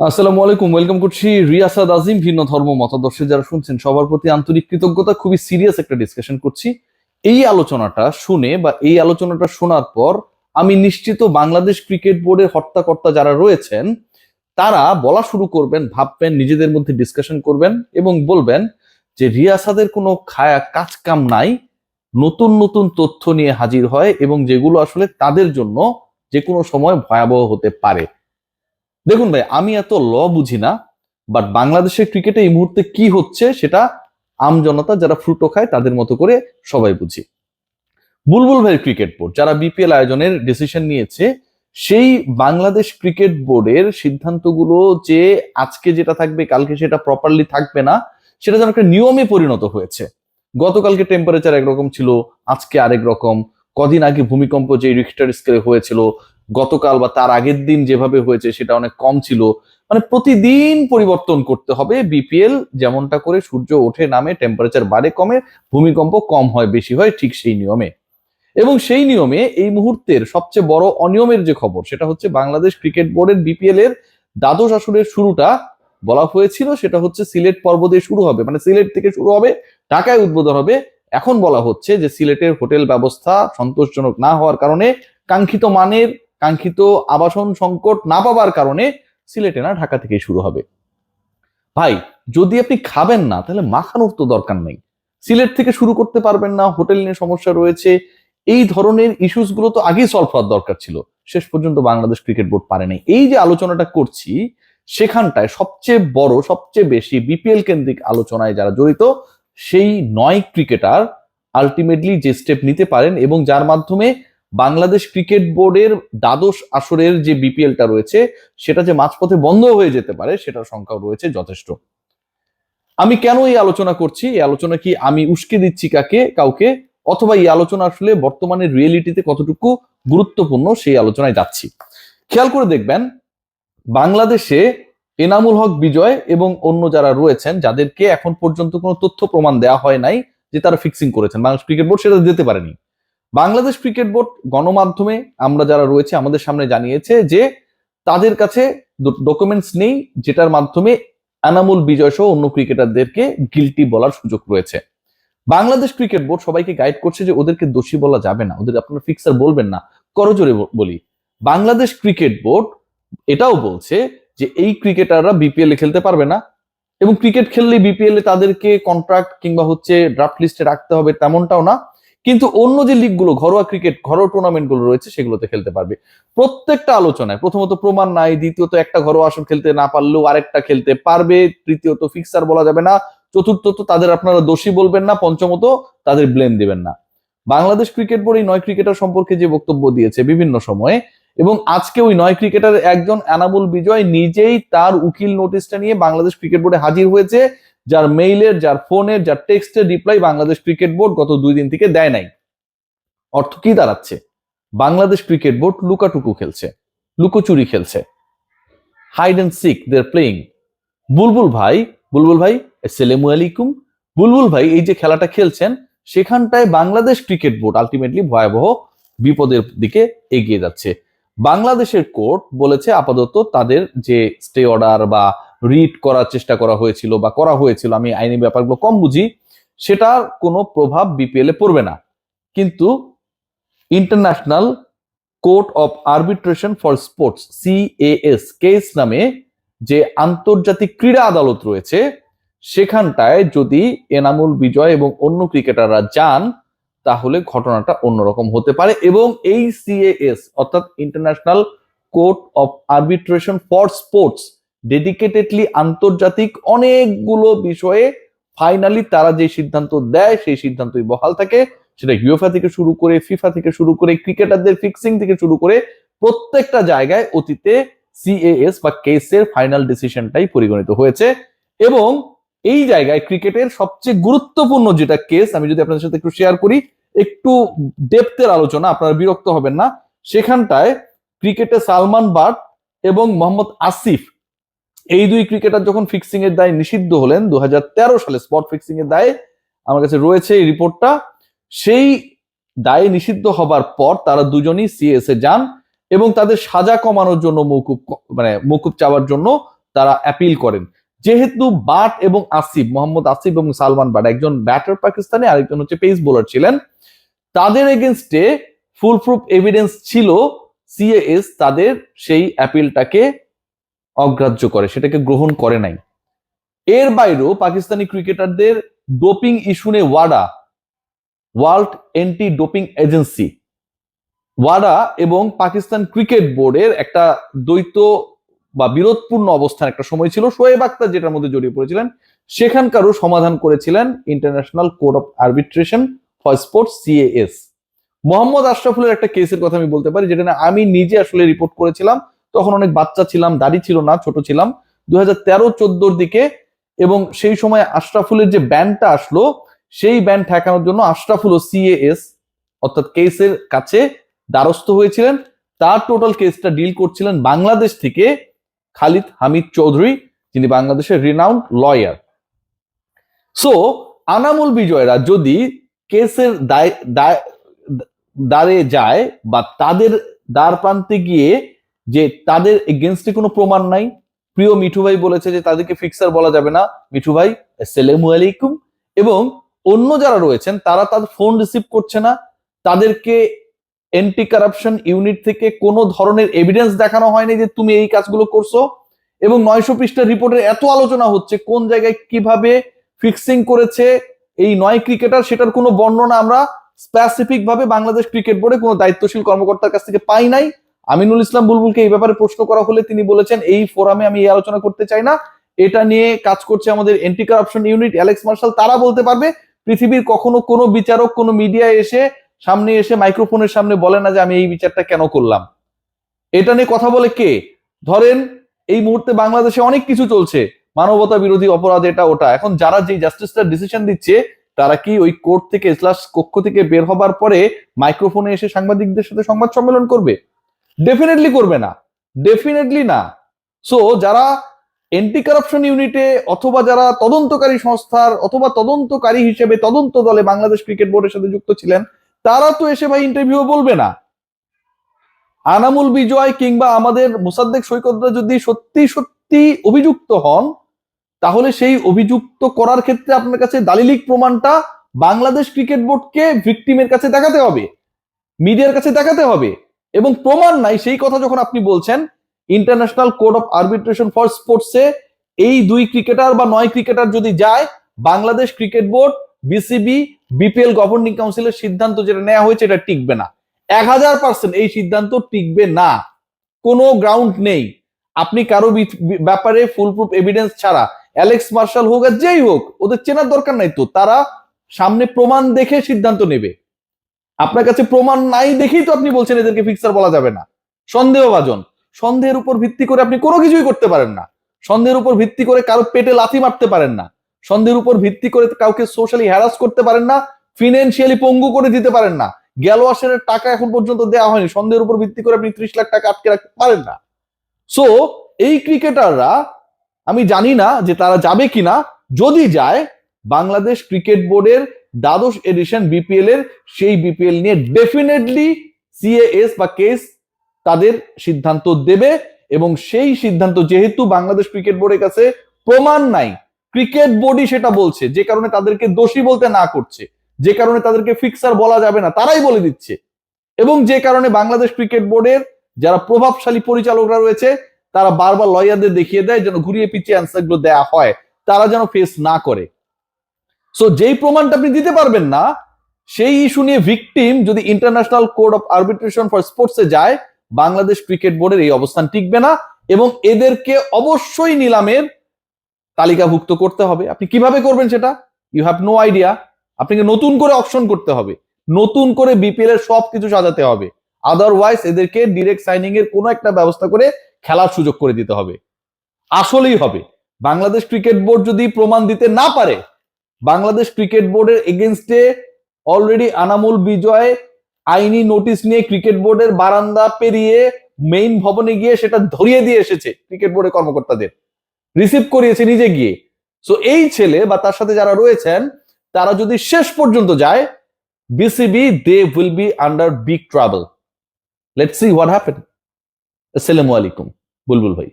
আসসালামু আলাইকুম ওয়েলকাম করছি রিয়াসাদ আজিম, ভিন্ন ধর্ম, মতাদর্শে। যারা শুনছেন, সবার প্রতি আন্তরিক কৃতজ্ঞতা, খুবই সিরিয়াস একটা ডিসকাশন করছি। এই আলোচনাটা শুনে বা এই আলোচনাটা শোনার পর আমি নিশ্চিত বাংলাদেশ ক্রিকেট বোর্ডের হর্তাকর্তা যারা রয়েছেন, তারা বলা শুরু করবেন, ভাববেন, নিজেদের মধ্যে ডিসকাশন করবেন এবং বলবেন যে রিয়াসাদের কোনো খায়া কাজ কাম নাই, নতুন নতুন তথ্য নিয়ে হাজির হয় এবং যেগুলো আসলে তাদের জন্য যে কোনো সময় ভয়াবহ হতে পারে। দেখুন ভাই, আমি এত ল বুঝি না বাট বাংলাদেশের ক্রিকেটে এই মুহূর্তে কি হচ্ছে সেটা আমজনতা যারা ফ্রুটো খায় তাদের মতো করে সবাই বুঝি। বুলবুল ভাই ক্রিকেট বোর্ড যারা বিপিএল আয়োজনের ডিসিশন নিয়েছে, সেই বাংলাদেশ ক্রিকেট বোর্ডের সিদ্ধান্তগুলো যে আজকে যেটা থাকবে, কালকে সেটা প্রপারলি থাকবে না, সেটা যেন একটা নিয়মে পরিণত হয়েছে। গতকালকে টেম্পারেচার একরকম ছিল, আজকে আরেক রকম কদিন আগে ভূমিকম্প যে রিক্টার স্কেলে হয়েছিল, গতকাল বা তার আগের দিন যেভাবে হয়েছে সেটা অনেক কম ছিল। মানে প্রতিদিন পরিবর্তন করতে হবে বিপিএল যেমনটা করে সূর্য ওঠে, নামে টেম্পারেচার বাড়ে, কমে, ভূমিকম্প কম হয়, বেশি হয়, ঠিক সেই নিয়মে। এবং সেই নিয়মে এই মুহূর্তের সবচেয়ে বড় অনিয়মের যে খবর, সেটা হচ্ছে বাংলাদেশ ক্রিকেট বোর্ডের বিপিএল এর দ্বাদশ আসরের শুরুটা বলা হয়েছিল, সেটা হচ্ছে সিলেট পর্ব দিয়ে শুরু হবে। মানে সিলেট থেকে শুরু হবে, ঢাকায় উদ্বোধন হবে এখন বলা হচ্ছে যে সিলেটের হোটেল ব্যবস্থা সন্তোষজনক না হওয়ার কারণে কাঙ্ক্ষিত মানের কাঙ্ক্ষিত আবাসন সংকট না পাবার কারণে সিলেটে না ঢাকা থেকেই শুরু হবে। ভাই, যদি আপনি খাবেন না, তাহলে মাখানোর তো দরকার নেই। সিলেট থেকে শুরু করতে পারবেন না, হোটেল নিয়ে সমস্যা রয়েছে। এই ধরনের ইস্যুসগুলো তো আগেই সলভ হওয়ার দরকার ছিল। শেষ পর্যন্ত বাংলাদেশ ক্রিকেট বোর্ড পারে নাই। এই যে আলোচনাটা করছি, সেখানটায় সবচেয়ে বড়, সবচেয়ে বেশি বিপিএল কেন্দ্রিক আলোচনায় যারা জড়িত সেই নয় ক্রিকেটার আলটিমেটলি যে স্টেপ নিতে পারেন এবং যার মাধ্যমে বাংলাদেশ ক্রিকেট বোর্ডের দ্বাদশ আসরের যে বিপিএলটা রয়েছে, সেটা যে মাঝপথে বন্ধ হয়ে যেতে পারে, সেটার সংখ্যাও রয়েছে যথেষ্ট। আমি কেন এই আলোচনা করছি? এই আলোচনা কি আমি উস্কে দিচ্ছি কাকে, কাউকে, অথবা এই আলোচনা আসলে বর্তমানে রিয়েলিটিতে কতটুকু গুরুত্বপূর্ণ সেই আলোচনায় যাচ্ছি। খেয়াল করে দেখবেন, বাংলাদেশে এনামুল হক বিজয় এবং অন্য যারা রয়েছেন, যাদেরকে এখন পর্যন্ত কোনো তথ্য প্রমাণ দেওয়া হয় নাই যে তারা ফিক্সিং করেছেন। বাংলাদেশ ক্রিকেট বোর্ড সেটা দিতে পারেনি। বাংলাদেশ ক্রিকেট বোর্ড গণমাধ্যমে আমরা যারা রয়েছে, আমাদের সামনে জানিয়েছে যে তাদের কাছে ডকুমেন্টস নেই, যেটার মাধ্যমে এনামুল বিজয় সহ অন্য ক্রিকেটারদেরকে গিলটি বলার সুযোগ রয়েছে। বাংলাদেশ ক্রিকেট বোর্ড সবাইকে গাইড করছে যে ওদেরকে দোষী বলা যাবে না। ওদের আপনারা ফিক্সার বলবেন না। করজোরে বলি, বাংলাদেশ ক্রিকেট বোর্ড এটাও বলছে যে এই ক্রিকেটাররা বিপিএল এ খেলতে পারবে না এবং ক্রিকেট খেললে বিপিএল এ তাদেরকে কন্ট্রাক্ট কিংবা হচ্ছে ড্রাফট লিস্টে রাখতে হবে তেমনটাও না। কিন্তু অন্য যে লিগগুলো ঘরোয়া ক্রিকেট ঘরোয়া টুর্নামেন্টগুলো রয়েছে, সেগুলোতে খেলতে পারবে। প্রত্যেকটা আলোচনায়, প্রথমত প্রমাণ নাই, দ্বিতীয়ত একটা ঘরোয়া আসর খেলতে না পারলেও আরেকটা খেলতে পারবে, তৃতীয়ত ফিক্সার বলা যাবে না, চতুর্থত তাদের আপনারা দোষী বলবেন না, পঞ্চমত তাদের ব্লেম দিবেন না। বাংলাদেশ ক্রিকেট বোর্ড এই নয় ক্রিকেটার সম্পর্কে যে বক্তব্য দিয়েছে বিভিন্ন সময়ে এবং আজকে ওই নয় ক্রিকেটার একজন অ্যানাবুল বিজয় নিজেই তার উকিল নোটিশটা নিয়ে বাংলাদেশ ক্রিকেট বোর্ডে হাজির হয়েছে, যার মেইলের যার ফোনের যার টেক্সটের রিপ্লাই বাংলাদেশ ক্রিকেট বোর্ড গত দুই দিন থেকে দেয় নাই। অর্থ কি দাঁড়াচ্ছে? বাংলাদেশ ক্রিকেট বোর্ড লুকাটুকু খেলছে, লুকোচুরি খেলছে। হাইড অ্যান্ড সিক দের প্লেইং বুলবুল ভাই বুলবুল ভাই, আসসালামু আলাইকুম। বুলবুল ভাই, এই যে খেলাটা খেলছেন, সেখানটায় বাংলাদেশ ক্রিকেট বোর্ড আলটিমেটলি ভয়াবহ বিপদের দিকে এগিয়ে যাচ্ছে। বাংলাদেশের কোর্ট বলেছে আপাতত তাদের যে স্টে অর্ডার বা রিট করার চেষ্টা করা হয়েছিল বা করা হয়েছিল, আমি আইনি ব্যাপারগুলো কম বুঝি, সেটার কোনো প্রভাব বিপিএল এ পড়বে না। কিন্তু international court of arbitration for sports, CAS case নামে যে আন্তর্জাতিক ক্রীড়া আদালত রয়েছে, সেখানটায় যদি এনামুল বিজয় এবং অন্য ক্রিকেটাররা যান তাহলে ঘটনাটা অন্যরকম হতে পারে এবং এই সিএএস অর্থাৎ international court of arbitration for sports dedicatedly আন্তর্জাতিক অনেকগুলো বিষয়ে ফাইনালি তারা যে সিদ্ধান্ত দেয়, সেই সিদ্ধান্তই বহাল থাকে। সেটা ইউএফা থেকে শুরু করে ফিফা থেকে শুরু করে ক্রিকেটারদের ফিক্সিং থেকে শুরু করে প্রত্যেকটা জায়গায় অতীতে সিএএস বা কেসের ফাইনাল ডিসিশনটাই পরিগণিত হয়েছে। এবং এই জায়গায় ক্রিকেটের সবচেয়ে গুরুত্বপূর্ণ যেটা কেস আমি যদি আপনাদের সাথে একটু শেয়ার করি একটু ডেপথের আলোচনা, আপনারা বিরক্ত হবেন না। সেখানটায় ক্রিকেটে সালমান বাট এবং মোহাম্মদ আসিফ, এই দুই ক্রিকেটার যখন ফিক্সিং এর দায় নিষিদ্ধ হলেন দু হাজার তেরো সালে স্পট ফিক্সিং এর দায়ে আমার কাছে রয়েছে এই রিপোর্টটা সেই দায়ে নিষিদ্ধ হবার পর তারা দুজনই সিএস এ যান এবং তাদের সাজা কমানোর জন্য মৌকুব মানে মৌকুব চাওয়ার জন্য তারা অ্যাপিল করেন। যেহেতু বাট এবং আসিফ, মোহাম্মদ আসিফ এবং সালমান বাট, একজন ব্যাটার পাকিস্তানি, আরেকজন হচ্ছে পেস বোলার ছিলেন। তাদের এগেনস্টে ফুল প্রুফ এভিডেন্স ছিল সিএএস তাদের সেই অ্যাপিলটাকে অগ্রাহ্য করে, সেটাকে গ্রহণ করে নাই। এর বাইরেও পাকিস্তানি ক্রিকেটারদের ডোপিং ইস্যু নিয়ে ওয়াডা ওয়ার্ল্ড এন্টি ডোপিং এজেন্সি ওয়াডা এবং পাকিস্তান ক্রিকেট বোর্ডের একটা দ্বৈত বা বিরোধপূর্ণ অবস্থান একটা সময় ছিল, শোয়েব আক্তার যেটার মধ্যে জড়িয়ে পড়েছিলেন, সেখানকারও সমাধান করেছিলেন international court of arbitration for sports CAS Mohammad আশরাফুলের একটা কেসের কথা আমি বলতে পারি যেটা আমি নিজে আসলে রিপোর্ট করেছিলাম, তখন অনেক বাচ্চা ছিলাম, দাড়ি ছিল না, ছোট ছিলাম। দু হাজার তেরো দিকে এবং সেই সময় আশরাফুলের যে ব্যান্ডটা আসলো, সেই ব্যান্ড ঠেকানোর জন্য আশরাফুল ও সিএএস অর্থাৎ কেসের কাছে দ্বারস্থ হয়েছিলেন। তার টোটাল কেসটা ডিল করছিলেন বাংলাদেশ থেকে খালিদ হামিদ চৌধুরী, যিনি বাংলাদেশের রিনাউন্ড লয়ার সো আনামুল বিজয়রা যদি কেসের দায় যায় বা তাদের দ্বার প্রান্তে গিয়ে যে তাদের এগেনস্টে কোনো প্রমাণ নাই, প্রিয় মিঠু ভাই বলেছে যে তাদেরকে ফিক্সার বলা যাবে না। মিঠু ভাই, আসসালামু আলাইকুম। এবং অন্য যারা রয়েছেন, তারা তাদের ফোন রিসিভ করছে না। তাদেরকে এন্টি কারাপশন ইউনিট থেকে কোনো ধরনের এভিডেন্স দেখানো হয়নি যে তুমি এই কাজগুলো করছ। এবং নয়শো পৃষ্ঠার রিপোর্টের এত আলোচনা হচ্ছে, কোন জায়গায় কীভাবে ফিক্সিং করেছে এই নয় ক্রিকেটার সেটার কোনো বর্ণনা আমরা স্পেসিফিক ভাবে বাংলাদেশ ক্রিকেট বোর্ডে কোনো দায়িত্বশীল কর্মকর্তার কাছ থেকে পাই নাই। আমিনুল ইসলাম বুলবুলকে এই ব্যাপারে প্রশ্ন করা হলে তিনি বলেছেন, এই ফোরামে আমি এই আলোচনা করতে চাই না। এটা নিয়ে কাজ করছে আমাদের anti corruption unit Alex Marshall তারা বলতে পারবে, পৃথিবীর কখনো কোনো বিচারক, কোনো মিডিয়ায় এসে সামনে এসে মাইক্রোফোনের সামনে বলে না যে আমি এই বিচারটা কেন করলাম। এটা নিয়ে কথা বলে কে? ধরেন, এই মুহূর্তে বাংলাদেশে অনেক কিছু চলছে। মানবতা বিরোধী অপরাধ এটা, ওটা। এখন যারা যে জাস্টিসটা ডিসিশন দিচ্ছে, তারা কি ওই কোর্ট থেকে ইসলাস কক্ষ থেকে বের হবার পরে মাইক্রোফোনে এসে সাংবাদিকদের সাথে সংবাদ সম্মেলন করবে? ডেফিনেটলি করবে না। ডেফিনেটলি না। সো যারা এন্টি কারাপশন ইউনিটে অথবা যারা তদন্তকারী সংস্থার অথবা তদন্তকারী হিসেবে তদন্ত দলে বাংলাদেশ ক্রিকেট বোর্ডের সাথে যুক্ত ছিলেন তারা তো এসে ভাই ইন্টারভিউ বলবে না। আনামুল বিজয় কিংবা আমাদের মোসাদ্দেক সৈকতরা যদি সত্যি সত্যি অভিযুক্ত হন, তাহলে সেই অভিযুক্ত করার ক্ষেত্রে আপনার কাছে দালিলিক প্রমাণটা বাংলাদেশ ক্রিকেট বোর্ডকে ভিকটিমের কাছে দেখাতে হবে, মিডিয়ার কাছে দেখাতে হবে এবং প্রমাণ নাই সেই কথা যখন আপনি বলছেন ইন্টারন্যাশনাল কোর্ট অফ আরবিট্রেশন ফর স্পোর্টসে এই দুই ক্রিকেটার বা নয় ক্রিকেটার যদি যায়, Bangladesh cricket board BCB BPL governing কাউন্সিলের সিদ্ধান্ত যেটা নেওয়া হয়েছে, এটা টিকবে না। এক হাজার পার্সেন্ট এই সিদ্ধান্ত টিকবে না। কোনো গ্রাউন্ড নেই। আপনি কারও ব্যাপারে ফুল প্রুফ এভিডেন্স ছাড়া অ্যালেক্স মার্শাল হোক আর যেই হোক, ওদের চেনার দরকার নাই তো। তারা সামনে প্রমাণ দেখে সিদ্ধান্ত নেবে। আপনার কাছে প্রমাণ নাই দেখেই তো আপনি বলছেন এদেরকে ফিক্সার বলা যাবে না। সন্দেহভাজন। সন্দেহের উপর ভিত্তি করে আপনি কোনো কিছুই করতে পারেন না। সন্দেহের উপর ভিত্তি করে কারও পেটে লাথি মারতে পারেন না। সন্দেহের উপর ভিত্তি করে কাউকে সোশ্যালি হ্যারাস করতে পারেন না ফিনান্সিয়ালি পঙ্গু করে দিতে পারেন না। গেল আসরের টাকা এখন পর্যন্ত দেওয়া হয়নি, সন্দেহের উপর ভিত্তি করে আপনি ত্রিশ লাখ টাকা আটকে রাখতে পারেন না। সো এই ক্রিকেটাররা আমি জানি না যে তারা যাবে কিনা, যদি যায়, বাংলাদেশ ক্রিকেট বোর্ডের দ্বাদশ এডিশন বিপিএল এর সেই বিপিএল নিয়ে ডেফিনেটলি সিএএস বা কেস তাদের সিদ্ধান্ত দেবে এবং সেই সিদ্ধান্ত যেহেতু বাংলাদেশ ক্রিকেট বোর্ডের কাছে প্রমাণ নাই ক্রিকেট বোর্ডই সেটা বলছে, যে কারণে তাদেরকে দোষী বলতে না করছে, যে কারণে তাদেরকে ফিক্সার বলা যাবে না, তারাই বলে দিচ্ছে। এবং যে কারণে বাংলাদেশ ক্রিকেট বোর্ডের যারা প্রভাবশালী পরিচালকরা রয়েছে, তারা বারবার লয়ারদের দেখিয়ে দেয় যেন ঘুরিয়ে পিছিয়ে অ্যান্সারগুলো দেয়া হয়, তারা যেন ফেস না করে। সো যেই প্রমাণটা আপনি দিতে পারবেন না, সেই ইস্যু নিয়ে ভিকটিম যদি ইন্টারন্যাশনাল কোর্ট অফ আরবিট্রেশন ফর স্পোর্টসে যায়, বাংলাদেশ ক্রিকেট বোর্ডের এই অবস্থান টিকবে না এবং এদেরকে অবশ্যই নিলামের তালিকাভুক্ত করতে হবে। আপনি কীভাবে করবেন সেটা? ইউ হ্যাভ নো আইডিয়া আপনাকে নতুন করে অপশন করতে হবে। নতুন করে বিপিএল এর সবকিছু সাজাতে হবে। আদারওয়াইজ এদেরকে ডিরেক্ট সাইনিং এর কোনো একটা ব্যবস্থা করে খেলার সুযোগ করে দিতে হবে। আসলেই হবে। বাংলাদেশ ক্রিকেট বোর্ড যদি প্রমাণ দিতে না পারে, বাংলাদেশ ক্রিকেট বোর্ডের এগেনস্টে অলরেডি আনামুল বিজয় আইনি নোটিশ নিয়ে ক্রিকেট বোর্ডের বারান্দা পেরিয়ে মেইন ভবনে গিয়ে সেটা ধরিয়ে দিয়ে এসেছে ক্রিকেট বোর্ডের কর্মকর্তাদের। রিসিভ করিয়েছে নিজে গিয়ে। সো এই ছেলে বা তার সাথে যারা রয়েছেন, তারা যদি শেষ পর্যন্ত যায় BCB they will be under big trouble let's see what happen আসসালামু আলাইকুম বুলবুল ভাই।